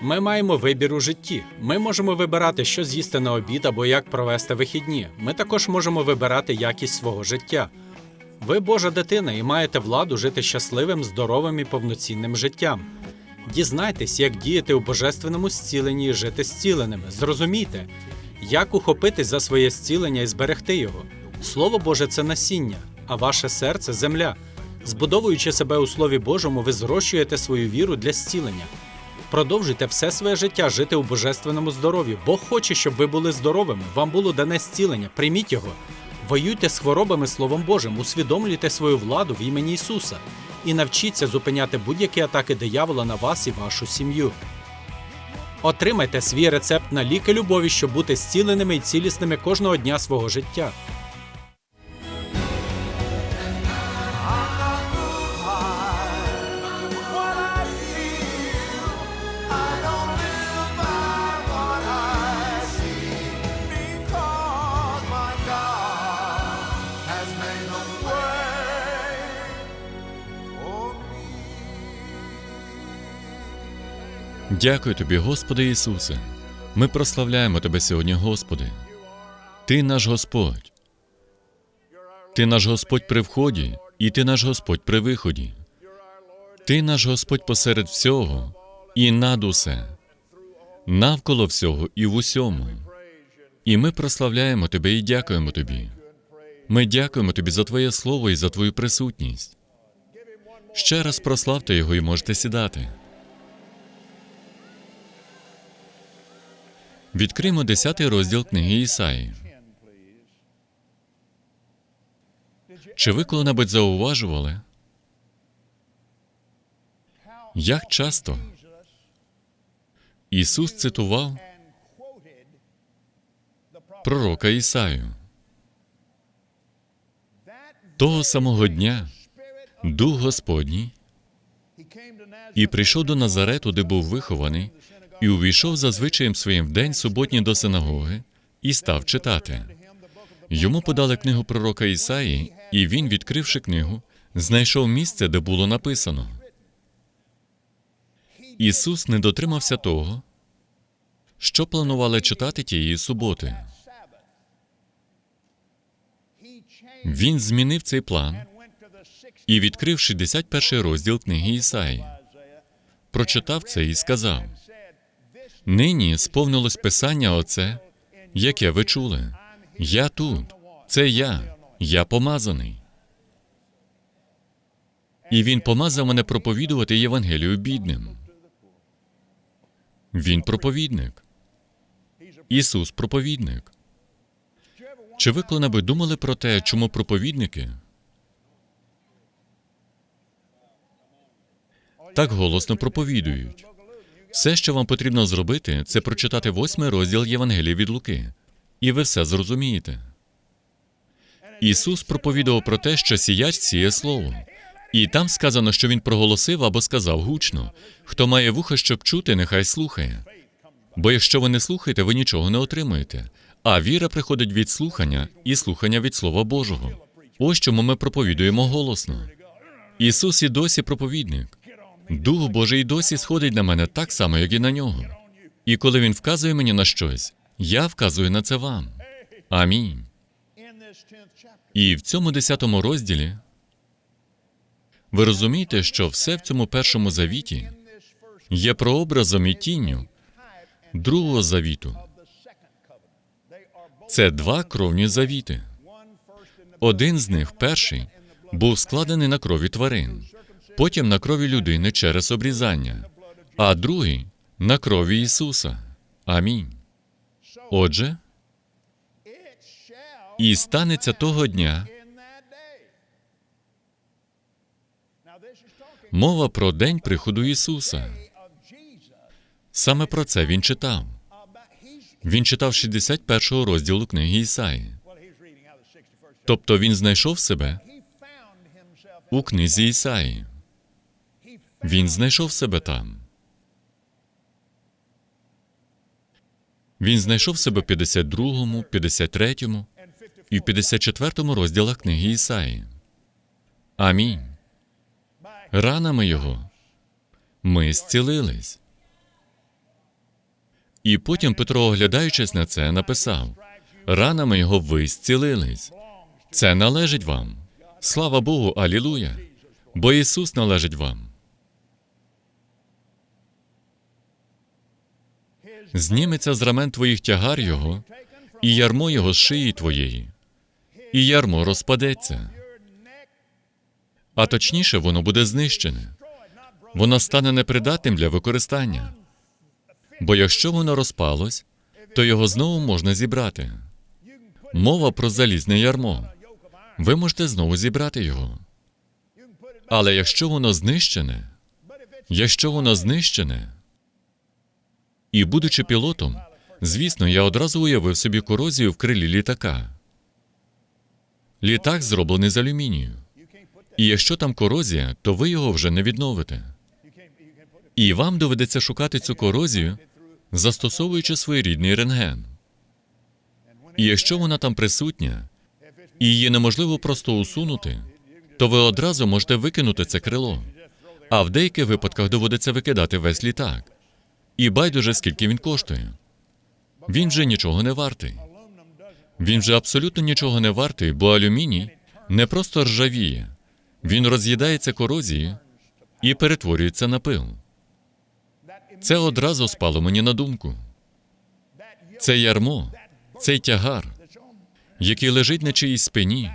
Ми маємо вибір у житті. Ми можемо вибирати, що з'їсти на обід або як провести вихідні. Ми також можемо вибирати якість свого життя. Ви Божа дитина і маєте владу жити щасливим, здоровим і повноцінним життям. Дізнайтесь, як діяти у божественному зціленні і жити зціленими. Зрозумійте, як ухопитись за своє зцілення і зберегти його. Слово Боже це насіння, а ваше серце земля. Збудовуючи себе у Слові Божому, ви зрощуєте свою віру для зцілення. Продовжуйте все своє життя жити у божественному здоров'ї. Бог хоче, щоб ви були здоровими. Вам було дане зцілення. Прийміть його. Воюйте з хворобами Словом Божим, усвідомлюйте свою владу в імені Ісуса і навчіться зупиняти будь-які атаки диявола на вас і вашу сім'ю. Отримайте свій рецепт на ліки любові, щоб бути зціленими і цілісними кожного дня свого життя. Дякую тобі, Господи Ісусе. Ми прославляємо Тебе сьогодні, Господи. Ти наш Господь. Ти наш Господь при вході, і Ти наш Господь при виході. Ти наш Господь посеред всього і над усе, навколо всього і в усьому. І ми прославляємо Тебе і дякуємо Тобі. Ми дякуємо Тобі за Твоє Слово і за Твою присутність. Ще раз прославте Його і можете сідати. Відкриємо 10 розділ книги Ісаї. Чи ви коли-небудь зауважували, як часто Ісус цитував пророка Ісаю? Того самого дня Дух Господній і прийшов до Назарету, де був вихований, і увійшов за звичаєм своїм в день суботній до синагоги і став читати. Йому подали книгу пророка Ісаї, і він, відкривши книгу, знайшов місце, де було написано. Ісус не дотримався того, що планували читати тієї суботи. Він змінив цей план і, відкрив 61 розділ книги Ісаї, прочитав це і сказав: Нині сповнилось писання оце, яке ви чули. Я тут, це я, я помазаний. І він помазав мене проповідувати Євангелію бідним. Він проповідник. Ісус проповідник. Чи ви коли-небудь думали про те, чому проповідники так голосно проповідують? Все, що вам потрібно зробити, це прочитати восьмий розділ Євангелія від Луки, і ви все зрозумієте. Ісус проповідував про те, що сіяч сіє слово. І там сказано, що він проголосив або сказав гучно: хто має вуха, щоб чути, нехай слухає. Бо якщо ви не слухаєте, ви нічого не отримуєте. А віра приходить від слухання і слухання від Слова Божого. Ось чому ми проповідуємо голосно. Ісус і досі проповідник. Дух Божий досі сходить на мене так само, як і на нього. І коли він вказує мені на щось, я вказую на це вам. Амінь. І в цьому десятому розділі ви розумієте, що все в цьому першому завіті є прообразом і тінню другого завіту. Це два кровні завіти. Один з них, перший, був складений на крові тварин, потім на крові людини через обрізання, а другий на крові Ісуса. Амінь. Отже, і станеться того дня. Мова про день приходу Ісуса. Саме про це він читав. Він читав 61 розділу книги Ісаї. Тобто він знайшов себе у книзі Ісаї. Він знайшов себе там. Він знайшов себе в 52, 53 і в 54 розділах книги Ісаї. Амінь. Ранами його ми зцілились. І потім Петро, оглядаючись на це, написав: ранами його ви зцілились. Це належить вам. Слава Богу, алілуя! Бо Ісус належить вам. Зніметься з рамен твоїх тягар Його, і ярмо Його з шиї твоєї, і ярмо розпадеться. А точніше, воно буде знищене. Воно стане непридатним для використання. Бо якщо воно розпалось, то його знову можна зібрати. Мова про залізне ярмо. Ви можете знову зібрати його. Але якщо воно знищене, якщо воно знищене, і будучи пілотом, звісно, я одразу уявив собі корозію в крилі літака. Літак зроблений з алюмінію. І якщо там корозія, то ви його вже не відновите. І вам доведеться шукати цю корозію, застосовуючи своєрідний рентген. І якщо вона там присутня, і її неможливо просто усунути, то ви одразу можете викинути це крило. А в деяких випадках доводиться викидати весь літак. І байдуже, скільки він коштує. Він вже нічого не вартий. Він вже абсолютно нічого не вартий, бо алюміній не просто ржавіє, він роз'їдається корозією і перетворюється на пил. Це одразу спало мені на думку. Це ярмо, цей тягар, який лежить на чиїсь спині,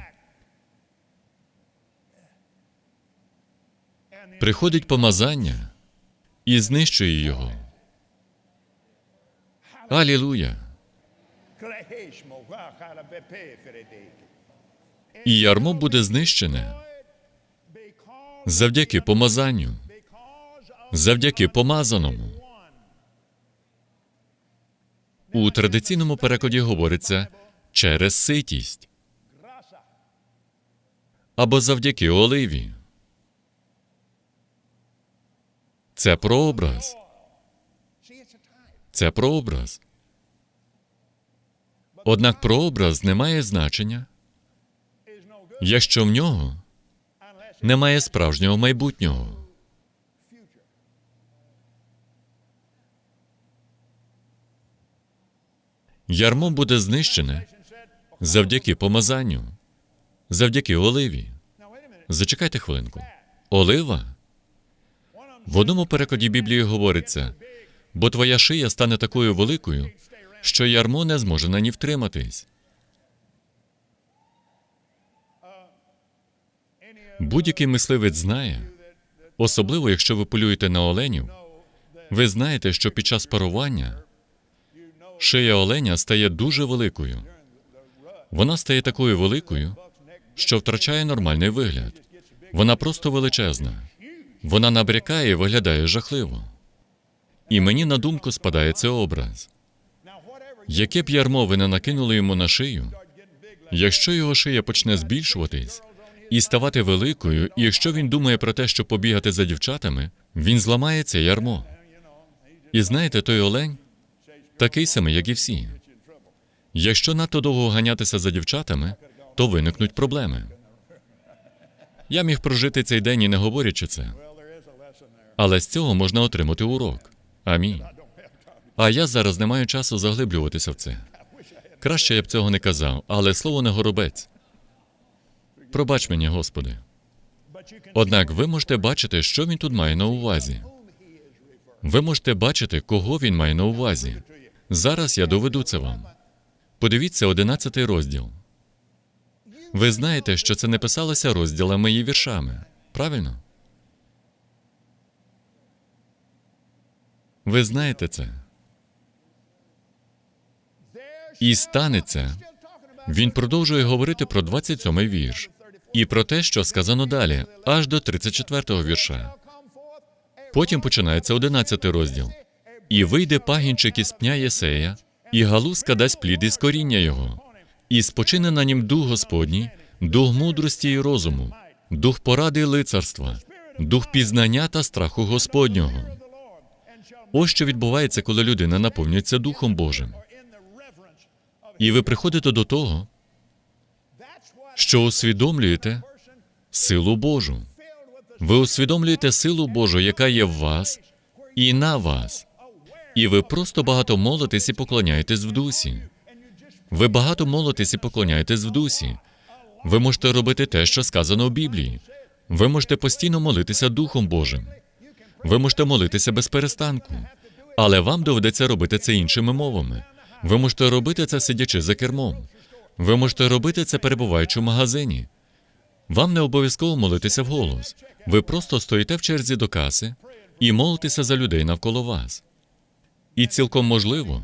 приходить помазання і знищує його. Алілуя! І ярмо буде знищене завдяки помазанню, завдяки помазаному. У традиційному перекладі говориться через ситість або завдяки оливі. Це прообраз. Це прообраз. Однак прообраз не має значення, якщо в нього немає справжнього майбутнього. Ярмо буде знищене завдяки помазанню, завдяки оливі. Зачекайте хвилинку. Олива? В одному перекладі Біблії говориться, бо твоя шия стане такою великою, що ярмо не зможе на ній втриматись. Будь-який мисливець знає, особливо якщо ви полюєте на оленів, ви знаєте, що під час парування шия оленя стає дуже великою. Вона стає такою великою, що втрачає нормальний вигляд. Вона просто величезна. Вона набрякає і виглядає жахливо. І мені на думку спадає цей образ. Яке б ярмо ви не накинули йому на шию, якщо його шия почне збільшуватись і ставати великою, і якщо він думає про те, щоб побігати за дівчатами, він зламає це ярмо. І знаєте, той олень такий самий, як і всі. Якщо надто довго ганятися за дівчатами, то виникнуть проблеми. Я міг прожити цей день і не говорячи це. Але з цього можна отримати урок. Амінь. А я зараз не маю часу заглиблюватися в це. Краще я б цього не казав, але слово не горобець. Пробач мені, Господи. Однак ви можете бачити, що він тут має на увазі. Ви можете бачити, кого він має на увазі. Зараз я доведу це вам. Подивіться одинадцятий розділ. Ви знаєте, що це не писалося розділами і віршами. Правильно? Ви знаєте це. І станеться. Він продовжує говорити про 27-й вірш і про те, що сказано далі, аж до 34-го вірша. Потім починається 11 розділ. І вийде пагінчик із пня Єсея, і галузка дасть плід із коріння його, і спочине на нім дух Господній, дух мудрості і розуму, дух поради і лицарства, дух пізнання та страху Господнього. Ось що відбувається, коли людина наповнюється Духом Божим. І ви приходите до того, що усвідомлюєте силу Божу. Ви усвідомлюєте силу Божу, яка є в вас і на вас. І ви просто багато молитесь і поклоняєтесь в дусі. Ви багато молитесь і поклоняєтесь в дусі. Ви можете робити те, що сказано в Біблії. Ви можете постійно молитися Духом Божим. Ви можете молитися без перестанку. Але вам доведеться робити це іншими мовами. Ви можете робити це сидячи за кермом. Ви можете робити це перебуваючи в магазині. Вам не обов'язково молитися вголос. Ви просто стоїте в черзі до каси і молитеся за людей навколо вас. І цілком можливо,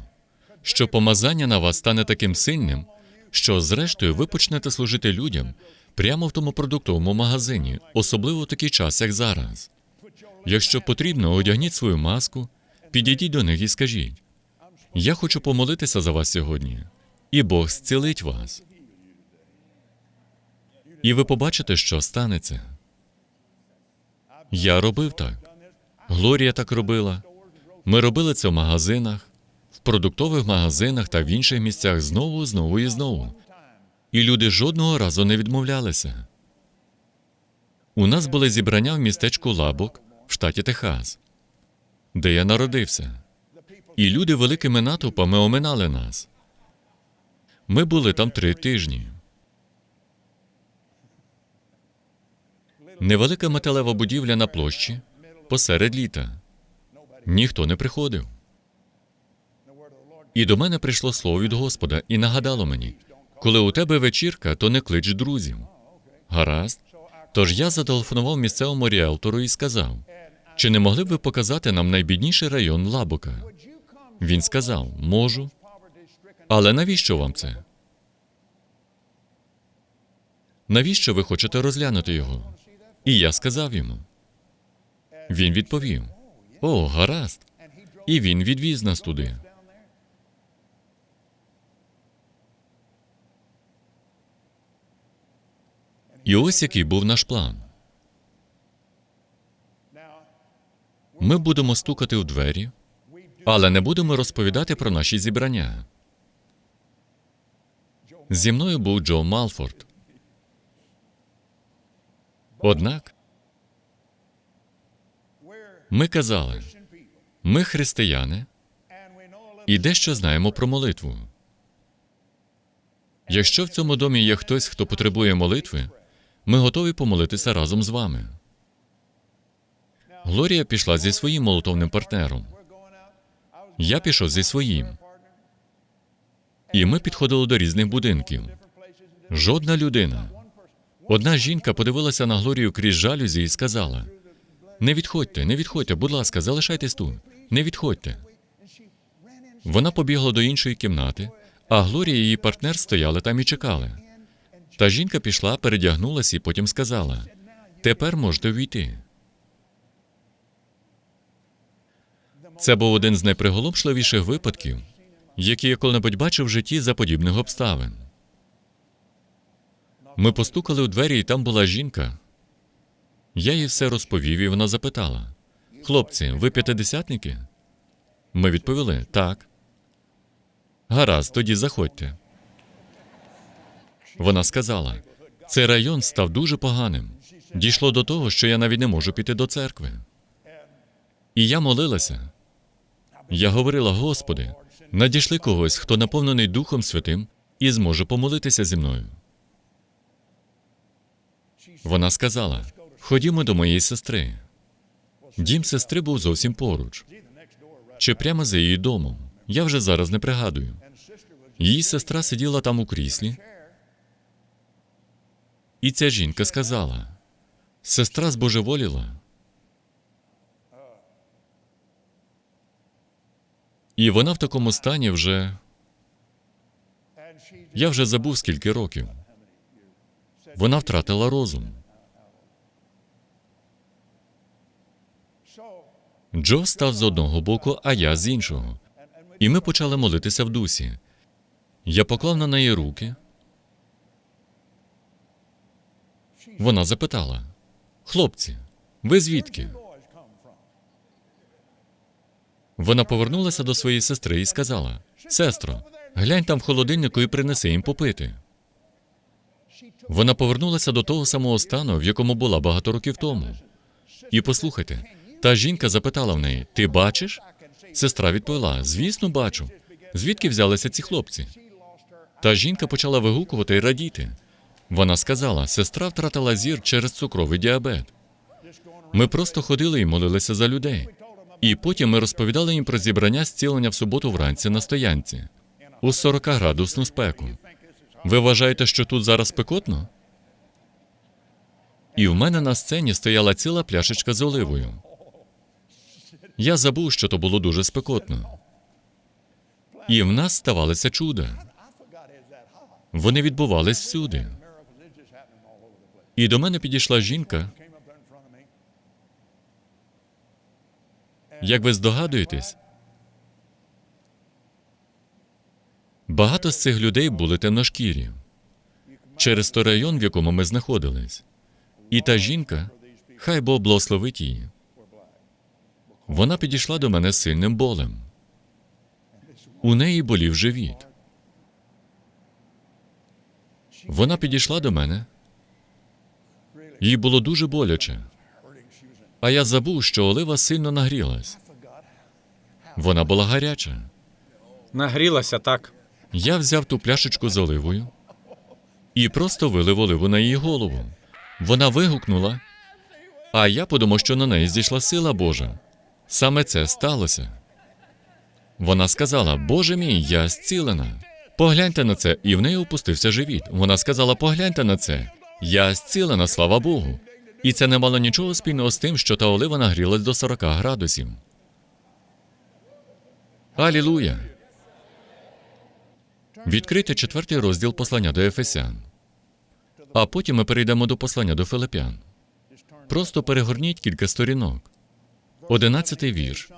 що помазання на вас стане таким сильним, що зрештою ви почнете служити людям прямо в тому продуктовому магазині, особливо в такий час, як зараз. Якщо потрібно, одягніть свою маску, підійдіть до них і скажіть: Я хочу помолитися за вас сьогодні, і Бог зцілить вас. І ви побачите, що станеться. Я робив так. Глорія так робила. Ми робили це в магазинах, в продуктових магазинах та в інших місцях знову, знову і знову. І люди жодного разу не відмовлялися. У нас були зібрання в містечку Лабок в штаті Техас, де я народився. І люди великими натовпами оминали нас. Ми були там три тижні. Невелика металева будівля на площі посеред літа. Ніхто не приходив. І до мене прийшло слово від Господа і нагадало мені: коли у тебе вечірка, то не клич друзів. Гаразд. Тож я зателефонував місцевому ріелтору і сказав: чи не могли б ви показати нам найбідніший район Лабока? Він сказав: можу. Але навіщо вам це? Навіщо ви хочете розглянути його? І я сказав йому. Він відповів: О, гаразд. І він відвіз нас туди. І ось який був наш план. Ми будемо стукати в двері, але не будемо розповідати про наші зібрання. Зі мною був Джо Малфорд. Однак ми казали, ми християни і дещо знаємо про молитву. Якщо в цьому домі є хтось, хто потребує молитви, ми готові помолитися разом з вами. Глорія пішла зі своїм молитовним партнером. Я пішов зі своїм. І ми підходили до різних будинків. Жодна людина. Одна жінка подивилася на Глорію крізь жалюзі і сказала: Не відходьте, не відходьте, будь ласка, залишайтесь тут. Не відходьте. Вона побігла до іншої кімнати, а Глорія і її партнер стояли там і чекали. Та жінка пішла, передягнулася і потім сказала: Тепер можете війти. Це був один з найприголомшливіших випадків, які я коли-небудь бачив в житті за подібних обставин. Ми постукали у двері, і там була жінка. Я їй все розповів, і вона запитала: Хлопці, ви п'ятидесятники? Ми відповіли так. Гаразд, тоді заходьте. Вона сказала: цей район став дуже поганим. Дійшло до того, що я навіть не можу піти до церкви. І я молилася. Я говорила: Господи, надійшли когось, хто наповнений Духом Святим і зможе помолитися зі мною. Вона сказала: Ходімо до моєї сестри. Дім сестри був зовсім поруч, чи прямо за її домом. Я вже зараз не пригадую. Її сестра сиділа там у кріслі, і ця жінка сказала: сестра збожеволіла. І вона в такому стані вже. Я вже забув скільки років. Вона втратила розум. Джо став з одного боку, а я з іншого. І ми почали молитися в дусі. Я поклав на неї руки. Вона запитала: Хлопці, ви звідки? Вона повернулася до своєї сестри і сказала: Сестро, глянь там в холодильнику і принеси їм попити. Вона повернулася до того самого стану, в якому була багато років тому. І послухайте, та жінка запитала в неї: Ти бачиш? Сестра відповіла: Звісно, бачу. Звідки взялися ці хлопці? Та жінка почала вигукувати і радіти. Вона сказала: сестра втратила зір через цукровий діабет. Ми просто ходили і молилися за людей. І потім ми розповідали їм про зібрання зцілення в суботу вранці на стоянці у 40 градусну спеку. Ви вважаєте, що тут зараз спекотно? І в мене на сцені стояла ціла пляшечка з оливою. Я забув, що то було дуже спекотно. І в нас ставалися чуда. Вони відбувались всюди. І до мене підійшла жінка. Як ви здогадуєтесь, багато з цих людей були темношкірі через той район, в якому ми знаходились. І та жінка, хай Бог благословить її. Вона підійшла до мене з сильним болем. У неї болів живіт. Вона підійшла до мене. Їй було дуже боляче. А я забув, що олива сильно нагрілась. Вона була гаряча. Нагрілася так. Я взяв ту пляшечку з оливою і просто вилив оливу на її голову. Вона вигукнула, а я подумав, що на неї зійшла сила Божа. Саме це сталося. Вона сказала: Боже мій, я зцілена. Погляньте на це, і в неї опустився живіт. Вона сказала: Погляньте на це. Я зцілена, слава Богу. І це не мало нічого спільного з тим, що та олива нагрілась до 40 градусів. Алілуя! Відкрийте четвертий розділ послання до Ефесян. А потім ми перейдемо до послання до Филипян. Просто перегорніть кілька сторінок. Одинадцятий вірш.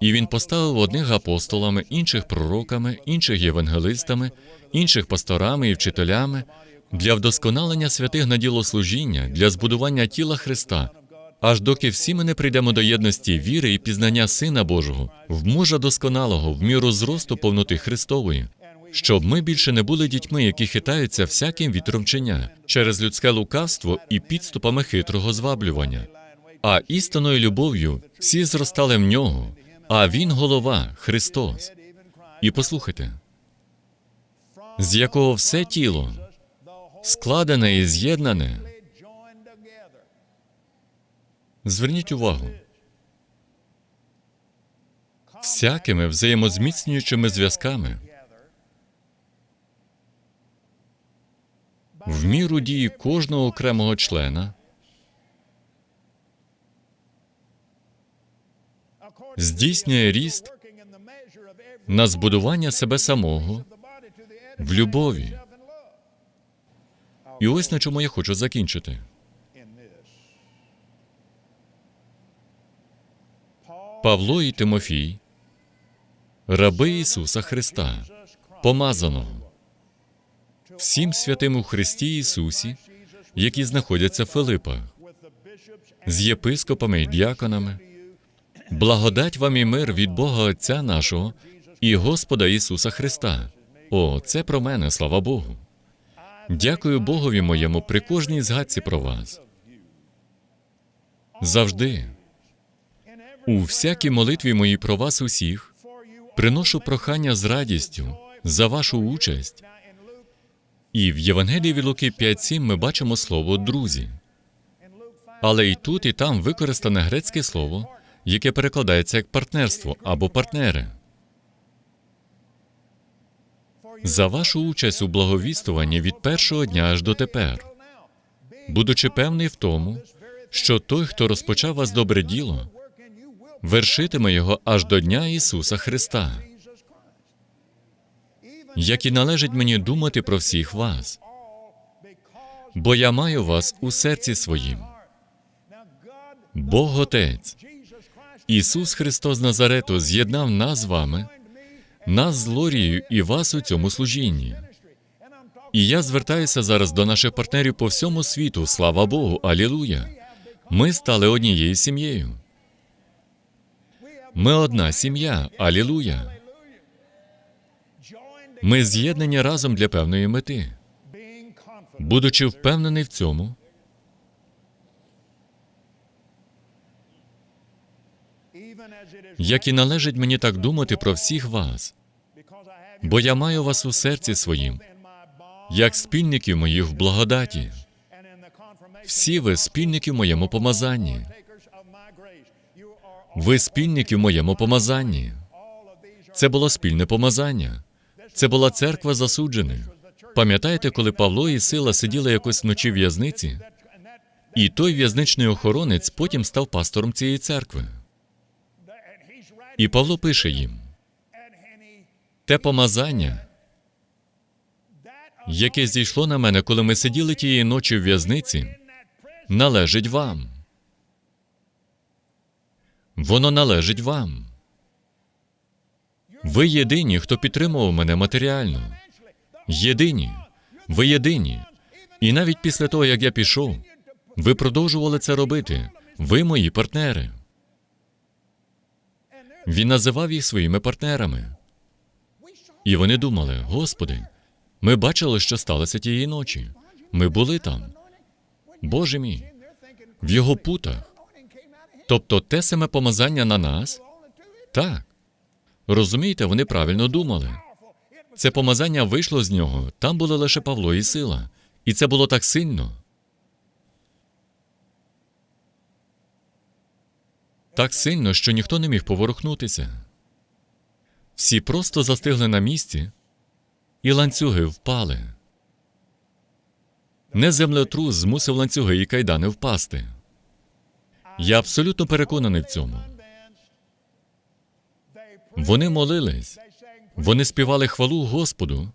І він поставив одних апостолами, інших пророками, інших євангелистами, інших пасторами і вчителями для вдосконалення святих на діло служіння, для збудування тіла Христа, аж доки всі ми не прийдемо до єдності віри і пізнання Сина Божого, в мужа досконалого, в міру зросту повноти Христової, щоб ми більше не були дітьми, які хитаються всяким вітром чиня через людське лукавство і підступами хитрого зваблювання. А істинною любов'ю всі зростали в нього, а він голова Христос. І послухайте, з якого все тіло складене і з'єднане. Зверніть увагу. Всякими взаємозміцнюючими зв'язками в міру дії кожного окремого члена здійснює ріст на збудування себе самого в любові. І ось на чому я хочу закінчити. Павло і Тимофій, раби Ісуса Христа, помазаного, всім святим у Христі Ісусі, які знаходяться в Филипах, з єпископами і діаконами, благодать вам і мир від Бога Отця нашого і Господа Ісуса Христа. О, це про мене, слава Богу. Дякую Богові моєму при кожній згадці про вас. Завжди, у всякій молитві моїй про вас усіх, приношу прохання з радістю за вашу участь. І в Євангелії від Луки 5.7 ми бачимо слово друзі. Але і тут, і там використане грецьке слово, яке перекладається як партнерство або партнери. За вашу участь у благовістуванні від першого дня аж до тепер, будучи певний в тому, що той, хто розпочав вас добре діло, вершитиме його аж до Дня Ісуса Христа. Як і належить мені думати про всіх вас, бо я маю вас у серці своїм. Бог Отець, Ісус Христос Назарету з'єднав нас з вами, нас з Лорією і вас у цьому служінні. І я звертаюся зараз до наших партнерів по всьому світу. Слава Богу, Алілуя! Ми стали однією сім'єю. Ми одна сім'я, Алілуя! Ми з'єднані разом для певної мети. Будучи впевнений в цьому, як і належить мені так думати про всіх вас, бо я маю вас у серці своїм, як спільників моїх в благодаті. Всі ви спільники в моєму помазанні. Ви спільники в моєму помазанні. Це було спільне помазання. Це була церква засуджених. Пам'ятаєте, коли Павло і Сила сиділи якось вночі в в'язниці, і той в'язничний охоронець потім став пастором цієї церкви. І Павло пише їм: те помазання, яке зійшло на мене, коли ми сиділи тієї ночі в в'язниці, належить вам. Воно належить вам. Ви єдині, хто підтримував мене матеріально. Єдині. Ви єдині. І навіть після того, як я пішов, ви продовжували це робити. Ви мої партнери. Він називав їх своїми партнерами. І вони думали: Господи, ми бачили, що сталося тієї ночі. Ми були там. Боже мій, в його путах. Тобто те саме помазання на нас? Так. Розумієте, вони правильно думали. Це помазання вийшло з нього, там були лише Павло і сила. І це було так сильно. Так сильно, що ніхто не міг поворухнутися. Всі просто застигли на місці, і ланцюги впали. Не землетрус змусив ланцюги і кайдани впасти. Я абсолютно переконаний в цьому. Вони молились, вони співали хвалу Господу,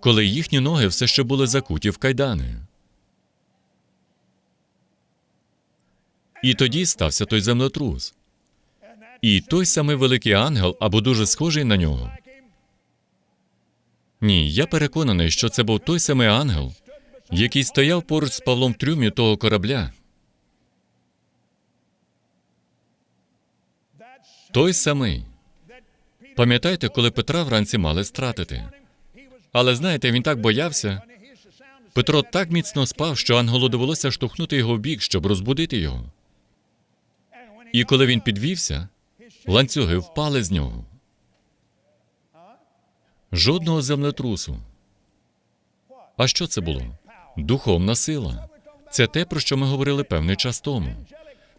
коли їхні ноги все ще були закуті в кайдани. І тоді стався той землетрус. І той самий великий ангел, або дуже схожий на нього. Ні, я переконаний, що це був той самий ангел, який стояв поруч з Павлом в трюмі того корабля. Той самий. Пам'ятаєте, коли Петра вранці мали стратити? Але знаєте, він так боявся. Петро так міцно спав, що ангелу довелося штовхнути його в бік, щоб розбудити його. І коли він підвівся, ланцюги впали з нього. Жодного землетрусу. А що це було? Духовна сила. Це те, про що ми говорили певний час тому.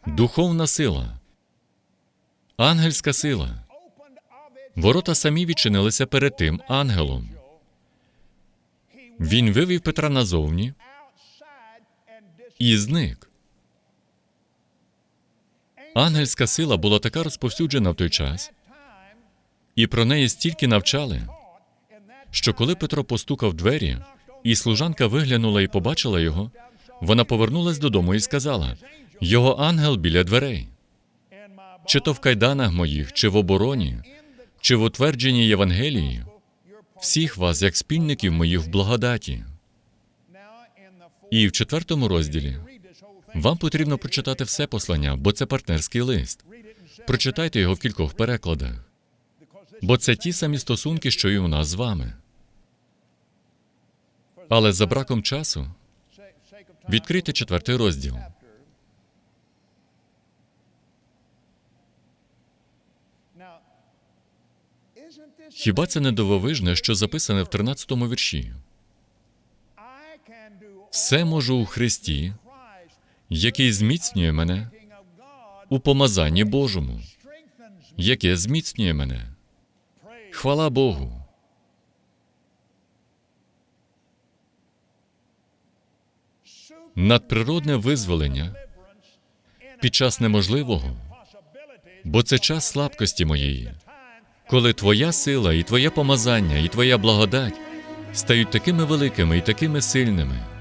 Духовна сила. Ангельська сила. Ворота самі відчинилися перед тим ангелом. Він вивів Петра назовні і зник. Ангельська сила була така розповсюджена в той час, і про неї стільки навчали, що коли Петро постукав двері, і служанка виглянула і побачила його, вона повернулась додому і сказала: Його ангел біля дверей. Чи то в кайданах моїх, чи в обороні, чи в утвердженні Євангелії, всіх вас, як спільників моїх в благодаті. І в четвертому розділі вам потрібно прочитати все послання, бо це партнерський лист. Прочитайте його в кількох перекладах, бо це ті самі стосунки, що і у нас з вами. Але за браком часу відкрийте четвертий розділ. Хіба це не дивовижне, що записане в 13-му вірші? Все можу у Христі, який зміцнює мене у помазанні Божому, яке зміцнює мене. Хвала Богу. Надприродне визволення під час неможливого, бо це час слабкості моєї, коли твоя сила і твоє помазання, і твоя благодать стають такими великими і такими сильними.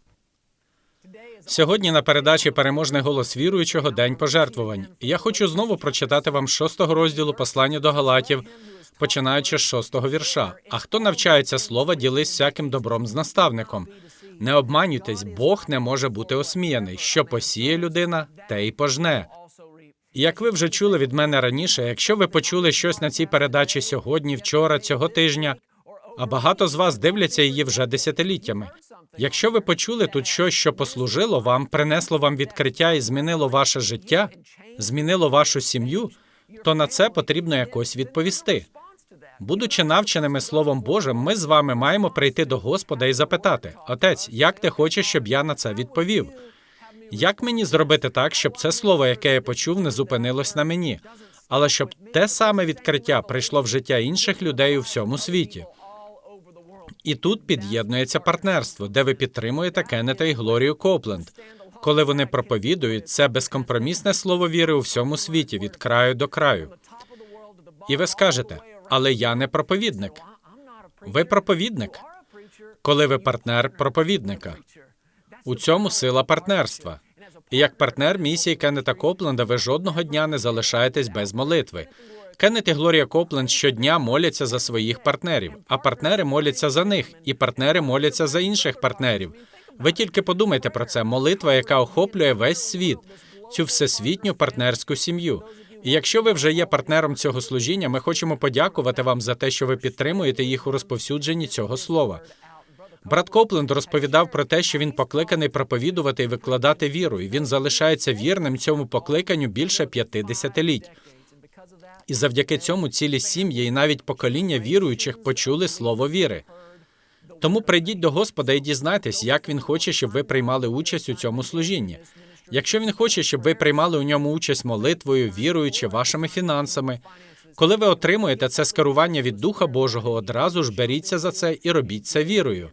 Сьогодні на передачі Переможний голос віруючого День пожертвувань. Я хочу знову прочитати вам шостого розділу послання до Галатів, починаючи з шостого вірша. А хто навчається слова, ділись всяким добром з наставником. Не обманюйтесь, Бог не може бути осміяний. Що посіє людина, те й пожне. Як ви вже чули від мене раніше, якщо ви почули щось на цій передачі сьогодні, вчора, цього тижня, а багато з вас дивляться її вже десятиліттями. Якщо ви почули тут щось, що послужило вам, принесло вам відкриття і змінило ваше життя, змінило вашу сім'ю, то на це потрібно якось відповісти. Будучи навченими Словом Божим, ми з вами маємо прийти до Господа і запитати: Отець, як ти хочеш, щоб я на це відповів? Як мені зробити так, щоб це слово, яке я почув, не зупинилось на мені, але щоб те саме відкриття прийшло в життя інших людей у всьому світі? І тут під'єднується партнерство, де ви підтримуєте Кеннета і Глорію Копленд. Коли вони проповідують, це безкомпромісне слово віри у всьому світі від краю до краю. І ви скажете, але я не проповідник. Ви проповідник, коли ви партнер проповідника. У цьому сила партнерства. І як партнер місії Кеннета Копленда, ви жодного дня не залишаєтесь без молитви. Кеннет і Глорія Копленд щодня моляться за своїх партнерів, а партнери моляться за них, і партнери моляться за інших партнерів. Ви тільки подумайте про це: молитва, яка охоплює весь світ, цю всесвітню партнерську сім'ю. І якщо ви вже є партнером цього служіння, ми хочемо подякувати вам за те, що ви підтримуєте їх у розповсюдженні цього слова. Брат Копленд розповідав про те, що він покликаний проповідувати і викладати віру, і він залишається вірним цьому покликанню більше п'яти десятиліть. І завдяки цьому цілі сім'ї і навіть покоління віруючих почули слово віри. Тому прийдіть до Господа і дізнайтесь, як він хоче, щоб ви приймали участь у цьому служінні. Якщо він хоче, щоб ви приймали у ньому участь молитвою, вірою чи вашими фінансами. Коли ви отримуєте це скерування від Духа Божого, одразу ж беріться за це і робіть це вірою.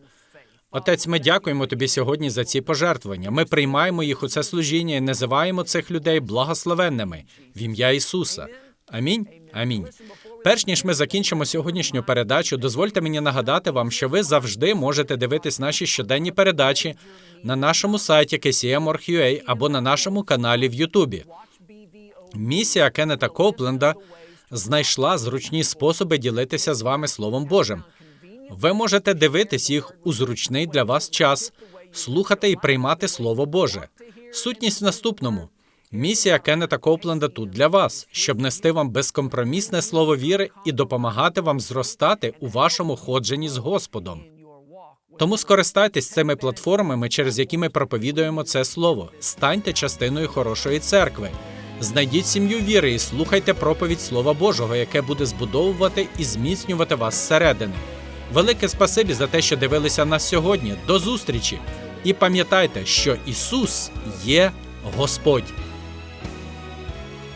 Отець, ми дякуємо тобі сьогодні за ці пожертвування. Ми приймаємо їх у це служіння і називаємо цих людей благословенними в ім'я Ісуса. Амінь. Амінь. Перш ніж ми закінчимо сьогоднішню передачу, дозвольте мені нагадати вам, що ви завжди можете дивитись наші щоденні передачі на нашому сайті KCM.org.ua або на нашому каналі в Ютубі. Місія Кеннета Копленда знайшла зручні способи ділитися з вами Словом Божим. Ви можете дивитись їх у зручний для вас час, слухати і приймати Слово Боже. Сутність в наступному. Місія Кеннета Копленда тут для вас, щоб нести вам безкомпромісне слово віри і допомагати вам зростати у вашому ходженні з Господом. Тому скористайтесь цими платформами, через які ми проповідуємо це слово. Станьте частиною хорошої церкви. Знайдіть сім'ю віри і слухайте проповідь Слова Божого, яке буде збудовувати і зміцнювати вас зсередини. Велике спасибі за те, що дивилися нас сьогодні. До зустрічі! І пам'ятайте, що Ісус є Господь.